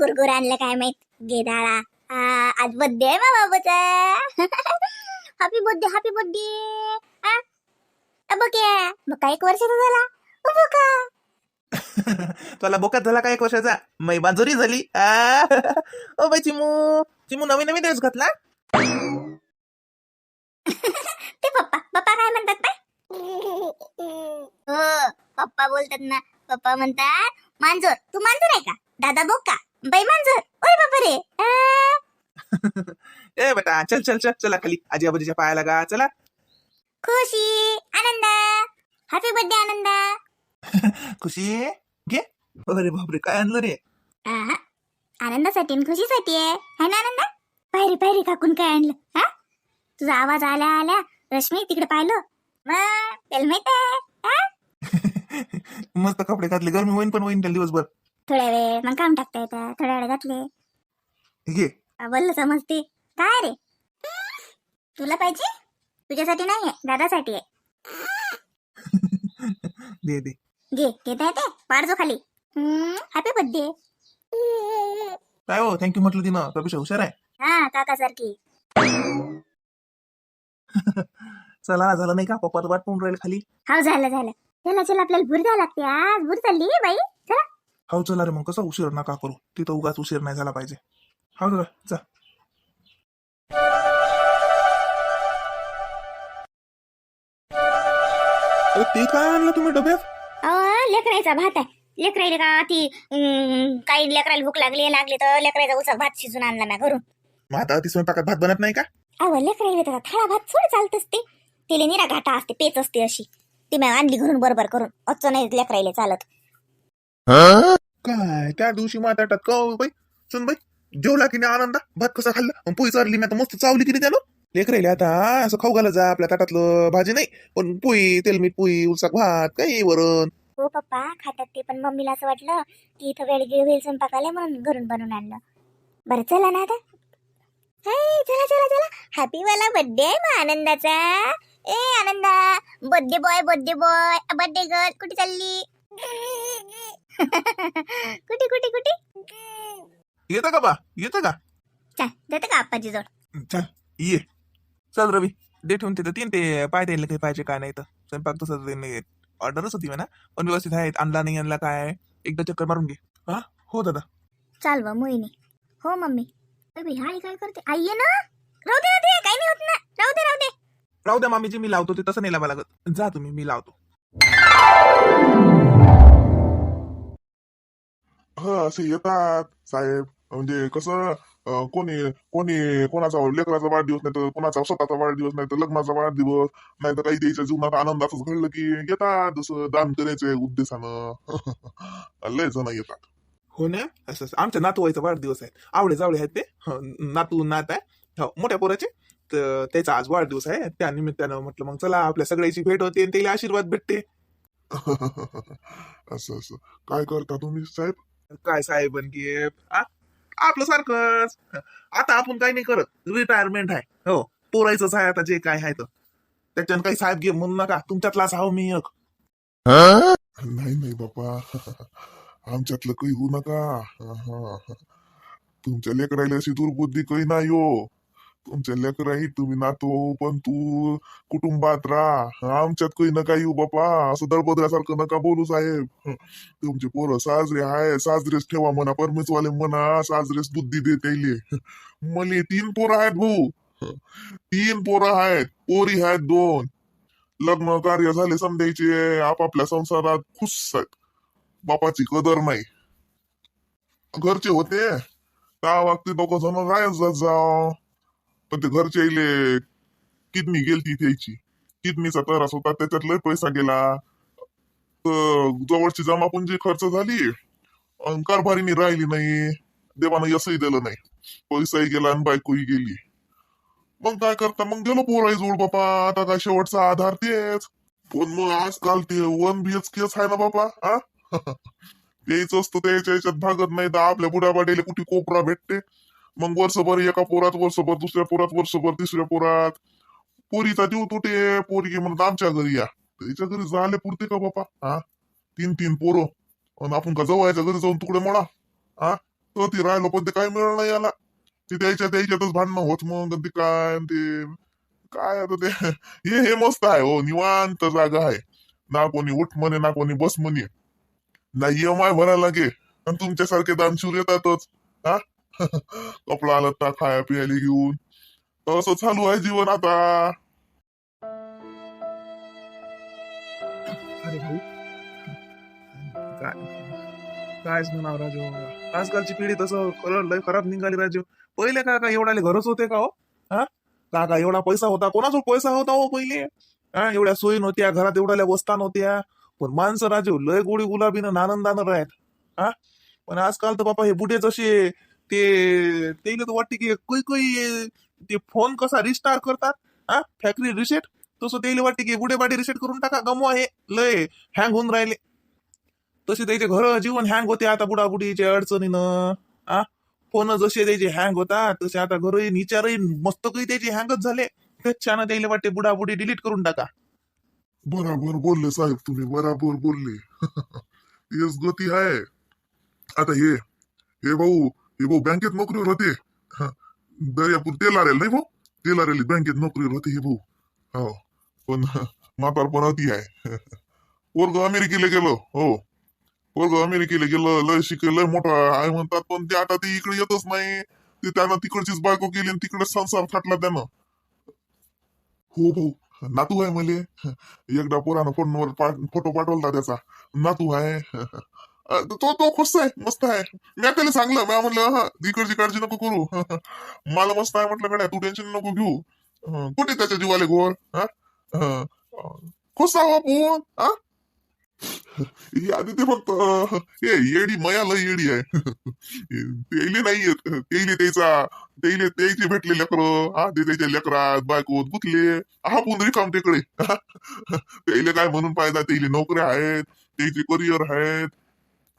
गुरगुर आणलं काय माहीत? गेदाळा. आज बर्थडे आहे मा बाबाचा. हॅपी बर्थडे हॅपी बर्थडे बघ्या बघा एक वर्षाचा झाला. बघा तुला बोकात झाला का एक वर्षाचा? मै बाजोरी झाली. आ, ओ बाई चिमू. चिमू नवीन नवीन ड्रेस घातला? ते पप्पा पप्पा काय म्हणतात बाय हो पप्पा बोलतात ना. पप्पा म्हणतात मांजर तू मांजर आहे का? दादा बोका. बाई मांजर ओय बापा रे ए बेटा चल चल चल चला खाली. आजी आबाजीच्या पाया लागा चला. खुशी आनंद. हॅपी बर्थडे आनंद. खुशी घे. अरे बापरे काय आणलं रे? आहा, आनंदासाठी आणि खुशीसाठी आहे. है ना आनंद? पायरी पायरी काकून काय आणलं? हा? तुझा आवाज आल्या आल्या रश्मी तिकडे पाहिलं. मग त्याला माहीत आहे हा? मस्त कपडे घातले. गरमी होईन पण होईन त्याला दिवसभर. थोड्या वेळ मग काम टाकता येतं थोड्या वेळ घातले. घे बोललं समजते. काय रे? तुला पाहिजे? तुझ्यासाठी नाही आहे दादासाठी आहे. दे दे. घे घेता येते पाडजो खाली. हॅपी बर्थडे काय हो थँक्यू म्हटलं तिनं. कपिशा हुशार आहे. हा काकासारखी. चला ना झालं नाही का? पप्पा वाट पाहून राहील खाली. हो झालं झालं. चला चला आपल्याला भूर द्यावं लागते. आज भूर चालली बाई. चला. हो चला रे मग कसं उशीर नका करू. तिथं उगाच उशीर नाही झाला पाहिजे. हो चला चा अरे ते काय आणलं तुम्ही डब्यात? अहो लेकरायचा भात आहे. लेकरायला का ती अं, काही लेकराला भूक लागली लागली तर लेकरायचा उसा भात शिजून आणला ना घरून. मग आता ती स्वयंपाकात भात बनत नाही का? अहो लेकरायला तर थाळा भात थोडं चालत असते तिला निरा घाटा असते पेच असते अशी. ती मी आणली घरून बरोबर करून. अच्च नाही लेकरायला चालत. काय? त्या दिवशी माताटात का बाई सुन बाई जेवला की नाही आनंदा? भात कसा खाल्ला? अन पोळी चारली मी आता मस्त चावली की नाही त्यानं? लेकर राहिले आता असं खाऊ घाला जा आपल्या ताटातलं भाजी नाही. पण पोळी तेलमीठ पोळी उलसाक भात काही वरण हो पप्पा खातात ते पण मम्मीला असं वाटलं की इथं वेळ गे- होईल स्वयंपाक आले म्हणून घरून बनवून आणलं. बरं चला ना आता. हाय, चला चला चला. हॅपी वाला बर्थडे आहे मग आनंदाचा. ए आनंदा birthday boy birthday boy birthday girl कुठे चालली? कुठे कुठे कुठे? येतं का बा? येतं का? चल देते का आप्पाची जोड चल ये. चल रवी दे ठेवून तिथं तीन ते पाय द्यायला काही पाहिजे काय नाही तर. स्वयंपाक तसं ते नाही ऑर्डरच होती म्हणा. पण व्यवस्थित आहे आणला नाही आणला काय एकदा चक्कर मारून घे. हा? हो दादा. चाल वा मोहिनी हो मम्मी. अबे हाय काय करते? आई ये ना? राहू दे राहू दे काही नाही होत ना. राहू दे राहू दे. राहू द्या मामीजी मी लावतो. ते तसं नाही लावा लागत. जा तुम्ही मी लावतो. असे येतात साहेब म्हणजे कसं अं, कोणी कोणी कोणाचा लेकराचा वाढदिवस नाही तर कोणाचा स्वतःचा वाढदिवस नाही तर लग्नाचा वाढदिवस नाही तर काही द्यायच्या जीवनात आनंदाच घडलं की येतात जसं दान करायचे उद्देशानं लय जण येतात हो ना असं असं. आमच्या नातूबाईचा वाढदिवस आहे आवडे जावळे आहेत ते हं, नातू नात आहे हो मोठ्या पोराचे तर त्याचा आज वाढदिवस आहे त्या निमित्तानं म्हटलं मग चला आपल्या सगळ्याची भेट होते आणि त्याला आशीर्वाद भेटते असं असं काय करता तुम्ही साहेब काय साहेब आणखी आपलं सारखंच आता आपण काही नाही करत. रिटायरमेंट आहे. हो. पोरायचंच आहे आता जे काय आहे तर त्याच्यानं काही साहेब घे म्हणू नका. तुमच्यातलाच आहो मी एक. नाही नाही बापा. आमच्यातलं काही होऊ नका. तुमच्या लेकराला अशी दुर्बुद्धी काही नाही हो तुमच्या लेकराही तुम्ही नातो पण तू कुटुंबात राहा. आमच्यात काही नका येऊ बापा असं दळबद्रासारखं नका बोलू साहेब. तुमचे पोरं साजरे आहे साजरेच ठेवा म्हणा परमेशवाले म्हणा साजरेच बुद्धी देते मले तीन पोरं आहेत भाऊ. तीन पोरं आहेत पोरी आहेत दोन. लग्न कार्य झाले समजायचे आपापल्या संसारात खुश आहेत. बापाची कदर नाही. घरचे होते. त्या वागते दोघ जण गायब जात जाव पण ते घरचे इले किडनी गेलती त्याची? किडनीचा त्रास होता? त्याच्यात लय पैसा गेला. तर जवळची जमापुंजी खर्च झाली अन कारभारीनी राहिली नाही. देवानं यसही दिलं नाही. पैसाही गेला आणि बायकोही गेली. मग काय करता? मग गेलो पोराई जोड बापा. आता काय शेवटचा आधार तेच. पण मग आजकाल ते वन बी एच केच आहे ना बापा हा? तेच असतं त्याच्या याच्यात भागत नाही. तर आपल्या बुडाबाडीला कुठे कोपरा भेटते? मग वर्षभर एका पोरात वर्षभर दुसऱ्या पोरात वर्षभर तिसऱ्या पोरात. पोरीचा देऊ तुटे पोरगी म्हणत आमच्या घरी या. त्याच्या घरी झाले पुरते का बापा? हा? तीन तीन पोरं. आणि आपण का जवळच्या घरी जाऊन तुकडे म्हणा हा? तर ती राहिलो पण ते काय मिळणार नाही याला. ते त्याच्या त्याच्यातच भांडणं होत मग ते काय ते. काय आता ते? हे हे मस्त आहे हो निवांत जागा आहे. ना कोणी उठ म्हणे ना कोणी बस म्हणे. ना EMI भरायला लागे. आणि तुमच्यासारखे दानशूर येतातच. हा? कपडा लत्ता खाया पियाला घेऊन असं चालू आहे जीवन आता अरे भाऊ काय कायच म्हणावं राजू आजकालची पिढी तसं खरं लय खराब निघाली राजू पहिले का एवढ्याले घरच होते का हो हा का का एवढा पैसा होता कोणाजवळ पैसा होता हो पहिले हा एवढ्या सोयी नव्हत्या घरात एवढ्या वस्ता नव्हत्या पण माणसं राजू लय गोडी गुलाबीनं नानंदानं राहत हा पण आजकाल तर बापा हे बुढे जसे ते त्याला तर वाटते की कोई कोई ते फोन कसा रिस्टार करतात? हा? फॅक्टरी रिसेट तसं त्याला वाटते की बुढे बाडी रिसेट करून टाका. गमवा हे. लय हँग होऊन राहिले. तसे त्याचे घर जीवन हँग होते. आता बुडाबुडीच्या अडचणीनं. आ फोन जसे त्याचे हँग होतात तसे आता घर निचारही मस्त काही त्याचे हँगच झाले. त्याच्यानं त्याला वाटते बुडाबुडी डिलीट करून टाका. बराबर बोलले साहेब तुम्ही. बराबर बोलले. तेच गती आहे. आता हे हे भाऊ हे भाऊ बँकेत नोकरीवर होते. दर्यापूर तेलारेल नाही भाऊ? तेलारेली बँकेत नोकरीवर होते हे भाऊ. हो पण म्हातारपण अति आहे. पोरग अमेरिकेला गेलो हो. पोरग अमेरिकेला गेलं लय शिकलं लय मोठा आहे म्हणतात पण ते आता ते इकडे येतच नाही. ते त्यानं तिकडचीच बायको केली आणि तिकडे संसार थाटला त्यानं. हो भाऊ नातू आहे मले. एकदा पोरानं फोनवर फोटो पाठवला त्याचा. नातू आहे. तो तो खुश आहे मस्त आहे. मी त्याला सांगलं मी म्हणलं हा इकडची काळजी नको करू. मला मस्त आहे म्हटलं गड्या तू टेन्शन नको घेऊ. कुठे त्याच्या जीवाले गोर? हा? अं, अं, खुश आहो आपण हा? ते फक्त हे येडी मया लय येडी आहे. तेले नाही येत तेले त्याचा तेले त्याचे भेटले लेकर हा ते त्याच्या लेकरात बायकोत गुतले हा पुन रिकाम तिकडे तेले काय म्हणून पाहिजे तेले नोकऱ्या आहेत त्याचे करिअर आहेत.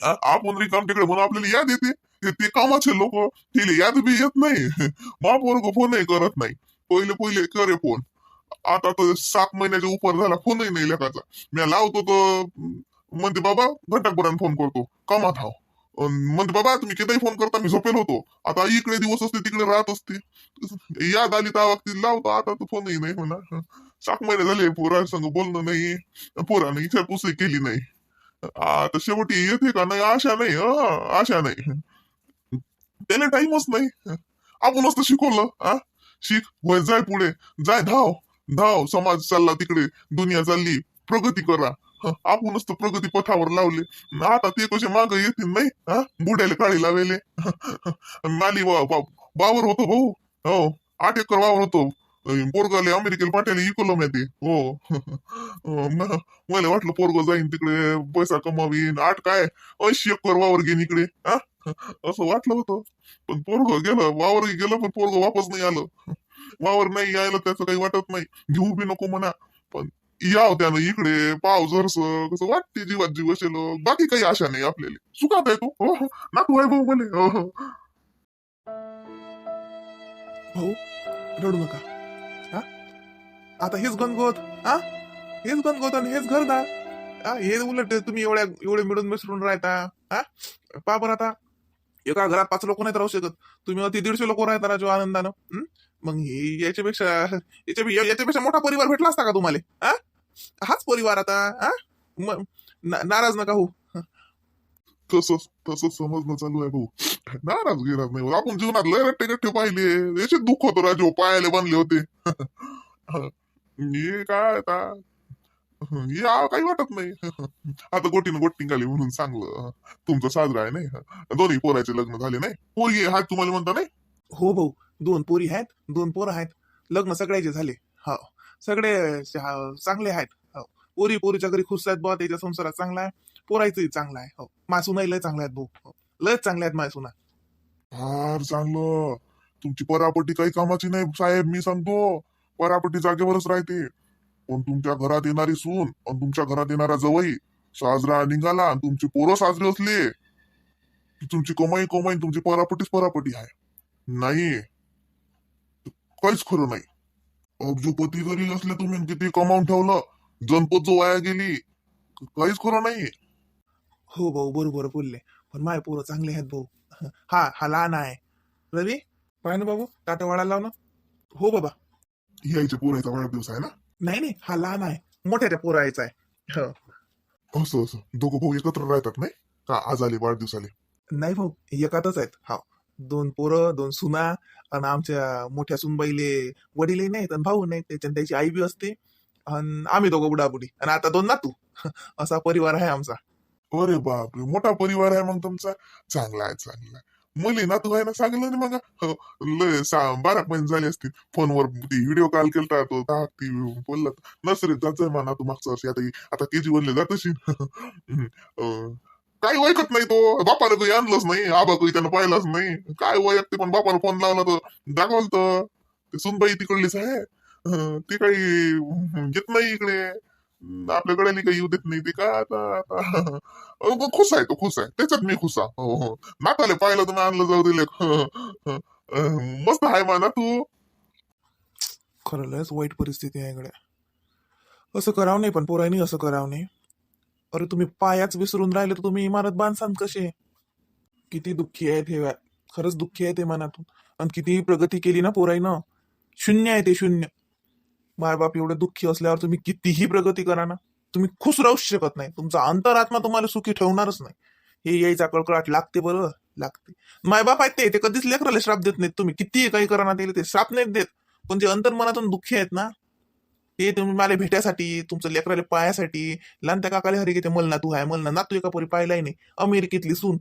आपण रिकाम तिकडे म्हणून आपल्याला याद येते. ते- ते कामाचे लोक तिला याद बी येत नाही. महापौर फोनही करत नाही. पहिले पहिले करे फोन. आता तर सात महिन्याच्या उपर झाला फोनही नाही लेखाचा मी लावतो तर म्हणते बाबा घंटापर्यंत फोन करतो. कामात हाव. अन म्हणते बाबा तुम्ही कितीही फोन करता? मी झोपेल होतो. आता इकडे दिवस असते तिकडे राहत असते. याद आली त्या बाबतीत लावतो आता तर फोनही नाही म्हणा. सात महिने झाले पोरा संग बोलणं नाही. पोराने विचारपूसही केली नाही. आता शेवटी येते का नाही? आशा नाही आशा नाही. त्याला टाइमच नाही. आपणच तर शिकवलं हा शिक वय जाय पुढे. जाय धाव. धाव समाज चालला तिकडे. दुनिया चालली. प्रगती करा. आपणच तर प्रगती पथावर लावले. आता ते कसे माग येतील नाही हा बुड्याला काळी लावेले. नाली बा वा- वावर होतो भाऊ. हो आठ एकर वावर होतो. पोरगाले अमेरिकेला पाठवले इकलो माहिती हो. मला वाटलं पोरग जाईन तिकडे पैसा कमावीन. आठ काय? ऐंशी एकर वावर घेईन इकडे. हा? असं वाटलं होतं. पण पोरग गेलं वावर गेलं पण पोरग वापस नाही आलं. वावर नाही यायला त्याचं काही वाटत नाही. घेऊ बी नको म्हणा. पण याव त्यानं इकडे पाव झरस कसं वाटते जीवात जीव असेल. बाकी काही आशा नाही आपल्याला. सुखात आहे तू? हो? हो. नातू आहे भाऊ मले. हो. हो. भाऊ रडू नका. आता हेच गणगोत हा? हेच गणगोत आणि हेच घरदार ना? हे उलट तुम्ही एवढ्या एवढे मिळून मिसळून राहता हा? पा बरं आता. एका घरात पाच लोक नाही राहू शकत. तुम्ही अति दीडशे लोक राहता राजू आनंदानं मग याच्यापेक्षा याच्या याच्यापेक्षा मोठा परिवार भेटला असता का तुम्हाला हा? हाच परिवार आता हा? नाराज नका हो तसंच तसंच समजणं चालू आहे भाऊ. नाराज गिराज नाही आपण जीवनात लय रट्टे गट्टे पाहिले. याचे दुःख होतं राजू पायाले बांधले होते. हे काय आता? या काही वाटत नाही. आता गोटीनं गोटी निघाली म्हणून चांगलं तुमचं साजरा आहे नाही. दोन्ही पोराचे लग्न झाले नाही. पोरगी हात तुम्हाला म्हणता नाही? हो भाऊ दोन पोरी आहेत दोन पोरं आहेत. लग्न सगळ्याचे झाले. हो. सगळे हा, चांगले आहेत. हो. पोरी पोरीच्या घरी खुश आहेत बुवा. त्याच्या संसारात चांगला आहे. पोरायचंही चांगला आहे. हो. मासुनाही लय चांगल्या आहेत भाऊ. हो. लयच चांगल्या आहेत मायसुना फार चांगलं. तुमची परापट्टी काही कामाची नाही साहेब मी सांगतो. परापटी जागेवरच राहते. पण तुमच्या घरात येणारी सून आणि तुमच्या घरात येणारा जवई साजरा निघाला आणि तुमची पोरं साजरे असले की तुमची कमाई कमाई तुमची परापटीच परापटी आहे. नाही. काहीच खरं नाही. अब्जोपती जरी असले तुम्ही किती कमावून ठेवलं जनपद जो वाया गेली काहीच खरं नाही. हो भाऊ बरोबर बोलले. पण माय पोरं चांगले आहेत भाऊ. हा हा लहान आहे. रवी पाय ना बाबू टाटा वाढायला लाव ना. हो बाबा. यायच्या पोरायचा वाढदिवस आहे ना? नाही नाही हा लहान आहे. मोठ्या पोरायचा आहे. हो. असं असं. दोघं भाऊ एकत्र राहतात नाही? का आज आले वाढदिवसाले नाही भाऊ एकातच आहेत. हा. दोन पोरं दोन सुना आणि आमच्या मोठ्या सुनबाईले वडीलही नाहीत आणि भाऊ नाहीत. त्याच्यानं त्याची आई बी असते आणि आम्ही दोघं बुडाबुडी. आणि आता दोन नातू. असा परिवार आहे आमचा. अरे बापरे मोठा परिवार आहे मग तुमचा? चांगला आहे चांगला आहे. मुली ना तू आहे ना सांगितलं ना मग हो, लय सा- बारा महिने झाले असतील. फोनवर व्हिडिओ कॉल केलता तो दहा ती बोलला नसरे जात जाय म्हणा तू मागच्या वर्षी. आता आता के जी वनले जात असेल. अं, काही ऐकत नाही तो. बापानं काही आणलंच नाही. आबा काही त्यानं पाहिलाच नाही. काय ओळखते पण बापानं फोन लावला तर दाखवलं तर ते सुनबाई तिकडलीच आहे. ती काही घेत नाही इकडे. आपल्याकडे काही येऊ देत नाही ते काय आता आता. अहो, खुश आहे तो खुश आहे. त्याच्यात मी खुश आहे. हो हो. नाताले पाहिलं तुम्ही आणलं जाऊ दिले मस्त आहे म्हणा तू. खरंच वाईट परिस्थिती आहे इकडे. असं करावं नाही पण पोरांनी असं करावं नाही. अरे तुम्ही पायाच विसरून राहिले तर तुम्ही इमारत बांधसान कसे? किती दुःखी आहेत हे खरंच दुःखी आहे ते मनातून. आणि किती प्रगती केली ना पोराईनं शून्य आहे ते शून्य. मायबाप एवढे दुःखी असल्यावर तुम्ही कितीही प्रगती करा ना तुम्ही खुश राहूच शकत नाही. तुमचा अंतरात्मा तुम्हाला सुखी ठेवणारच नाही. हे यायचा कळकळाट लागते बरोबर लागते. मायबाप आहेत ते ते कधीच लेकराला श्राप देत नाहीत तुम्ही. कितीही काही करा ना ते श्राप नाहीत देत. पण जे अंतर्मनातून दुःखी आहेत ना ते तुम्ही मला भेटायसाठी तुमचं लेकराला पायासाठी लहान त्या काकाले हरी की ते मल नातू हाय मल ना नातू एका पोरी पाहिलाय नाही. अमेरिकेतली सून.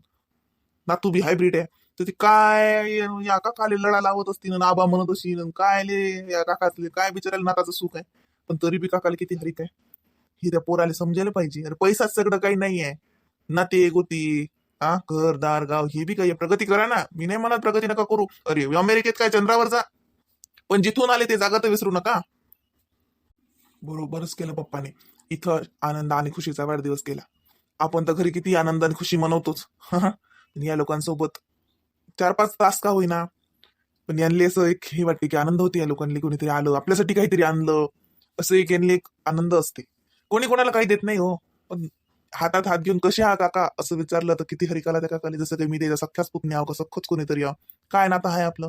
नातू बी हायब्रिड आहे. तर ती काय या काकाले लढा लावत असती ना आबा म्हणत अशी काय ले या काकातले? काय बिचारायला नाकाचं सुख आहे? पण तरी बी काकाला किती हरिक आहे? हे त्या पोराला समजायला पाहिजे. अरे पैसाच सगळं काही नाही आहे. नाते गोती हा घर दार गाव हे बी काही प्रगती करा ना. मी नाही म्हणत प्रगती नका करू. अरे अमेरिकेत काय? चंद्रावर जा. पण जिथून आले ते जागा तर विसरू नका. बरोबरच केलं पप्पाने. इथं आनंद आणि खुशीचा वाढदिवस केला. आपण तर घरी किती आनंद आणि खुशी मनवतोच. या लोकांसोबत चार पाच तास का होईना. पण यांनी असं एक हे वाटते की आनंद होते या लोकांनी कोणीतरी आलं आपल्यासाठी काहीतरी आणलं. असं एक यांनी एक आनंद असते. कोणी कोणाला काही देत नाही हो. पण हातात हात घेऊन कसे हा काका असं विचारलं तर किती हरिकाला त्या काकाने जसं काही मी दे सख्याच पुतणी आहो का सख्खच कोणीतरी आहो काय नातं आहे आपलं?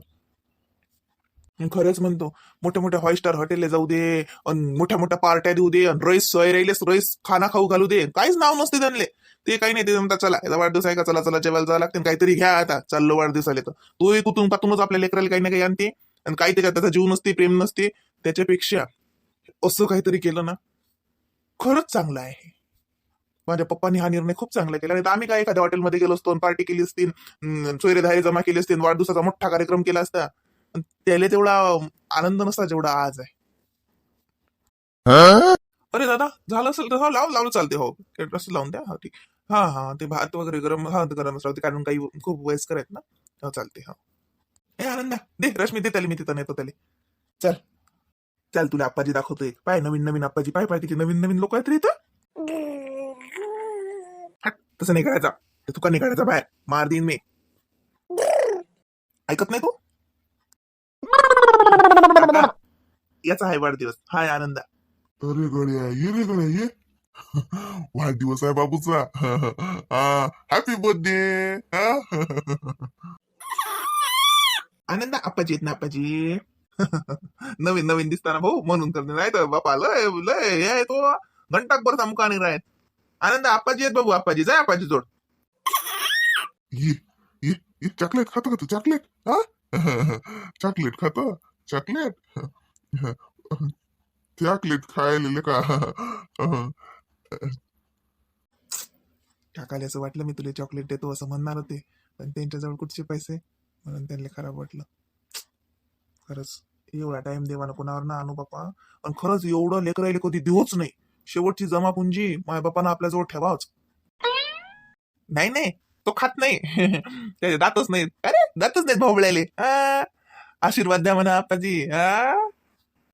खरंच म्हणतो मोठ्या मोठ्या फाईव्ह स्टार हॉटेलला जाऊ दे अन मोठ्या मोठ्या पार्ट्या देऊ दे अन रईस सोय राहिले रईस खाना खाऊ घालू दे. काहीच नाव नसते त्यांना ते काही नाही ते म्हणतात चला याचा वाढदिवस आहे का? चला चला जेवायला जावं लागते. काहीतरी घ्या आता. चाललो वाढदिवसाला तर. तो एक कुठून पातूनच आपल्या लेकराला काही ना काही आणते. आणि काही त्याच्यात त्याचा जीव नसते प्रेम नसते. त्याच्यापेक्षा असं काहीतरी केलं ना खरंच चांगलं आहे. माझ्या पप्पांनी हा निर्णय खूप चांगला केला. नाही तर आम्ही काय एखाद्या हॉटेलमध्ये गेलो असतो पार्टी केली असती सोयरे जमा केली असतील वाढदिवसाचा मोठा कार्यक्रम केला असता. त्याला तेवढा आनंद नसता जेवढा आज आहे. अरे दादा झालं असेल तर हो लाव लावलं चालते हो. असं लावून द्या. हा ठीक. हा हा ते भात वगैरे गरम हा गरम राहते कारण काही खूप वयस्कर आहेत ना. हो चालते हा. ए आनंदा दे रश्मी दे त्याला मी तिथं नेतो त्याला. चल. चल तुला आप्पाजी दाखवतोय. पाय नवीन नवीन आप्पाजी. पाय पाय तिथे नवीन नवीन लोक आहेत रे इथं. हट तसं नाही करायचा तुका नाही काढायचा बाहेर. मार देईन मी. ऐकत नाही तू? याचा आहे वाढदिवस. हाय आनंदा. अरे गड्या ये रे गड्या ये वाढदिवस आहे बाबूचा हॅपी बर्थडे आनंद आपाजी आहेत ना आप्पाजी नवीन नवीन दिसताना भाऊ म्हणून करते नाही तर बापा लय लय हे आहे तो घंटाक बरं मुका राहत आनंद आप्पाजी आहेत बाबू आपाजी जाय आप्पाजी जोड ये ये चॉकलेट खातो का तू चॉकलेट हा चॉकलेट खातो चॉकलेट चॉकलेट खायला का? काकाला असं वाटलं मी तुला चॉकलेट देतो असं म्हणणार होते. पण त्यांच्याजवळ कुठचे पैसे? म्हणून त्यांना खराब वाटलं. खरंच एवढा टाइम देवाना कोणावर ना आणू बापा. पण खरंच एवढं लेकरायला कधी देऊच नाही. शेवटची जमापुंजी माय बापानं आपल्याजवळ ठेवाच. नाही नाही तो खात नाही. त्याचे दातच नाहीत. अरे दातच नाहीत भाऊ आशीर्वाद द्या म्हणा आप्पाजी. आ?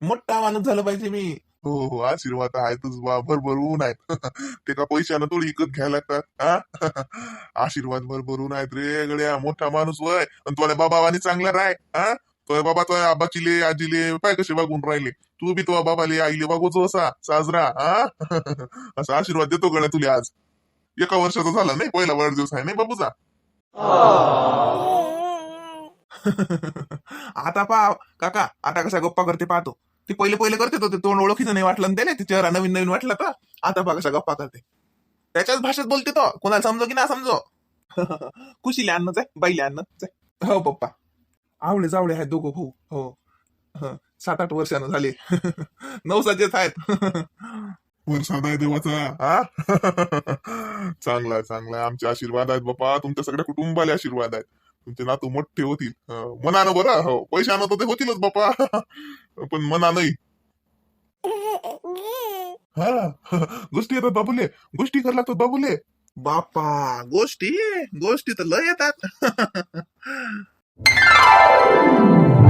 मोठा माणूस झाला पाहिजे मी. हो हो आशीर्वाद आहेतच बा भरभरून आहेत. ते का पैशानं थोडी विकत घ्यायला लागतात हा? आशीर्वाद भरभरून आहेत रे गड्या. मोठा माणूस वय. आणि तुला बाबावानी चांगला राय हा? तुझ्या बाबा तुझ्या आबाचीले आजीले पाय कसे वागून राहिले? तू बी तुझ्या बाबाले आईले वागवतो असा साजरा हा? असा आशीर्वाद देतो गड्या तुला आज. एका वर्षाचा झाला नाही पहिला वाढदिवस आहे नाही बाबूचा आता पा काका आता कसा गप्पा करते पाहतो. ते पहिले पहिले करते तो ते तोंड ओळखीचं नाही वाटलं त्याला ते चेहरा नवीन नवीन वाटला तर आता बघा सगळं गप्पा करते त्याच्याच भाषेत बोलते तो. कोणाला समजो की ना समजो. कुशीले अन्नच आहे बाईले अन्नच आहे हो पप्पा. आवळे जावळे आहेत दोघं भाऊ. हो. सात आठ वर्षानं झाले. नवसाचेच आहेत. वरसाद आहे देवाचा? हा? चांगला आहे चांगला आहे. आमचे आशीर्वाद आहेत बाप्पा तुमच्या सगळ्या कुटुंबाला आशीर्वाद आहेत. तुमचे नातू मोठे होतील. मनानं बरं हो पैशानं तर ते होतीलच बापा. पण मना नाही. हा गोष्टी येतात बाबुले गोष्टी कर लागतात बाबुले. बापा गोष्टी गोष्टी तर लय येतात.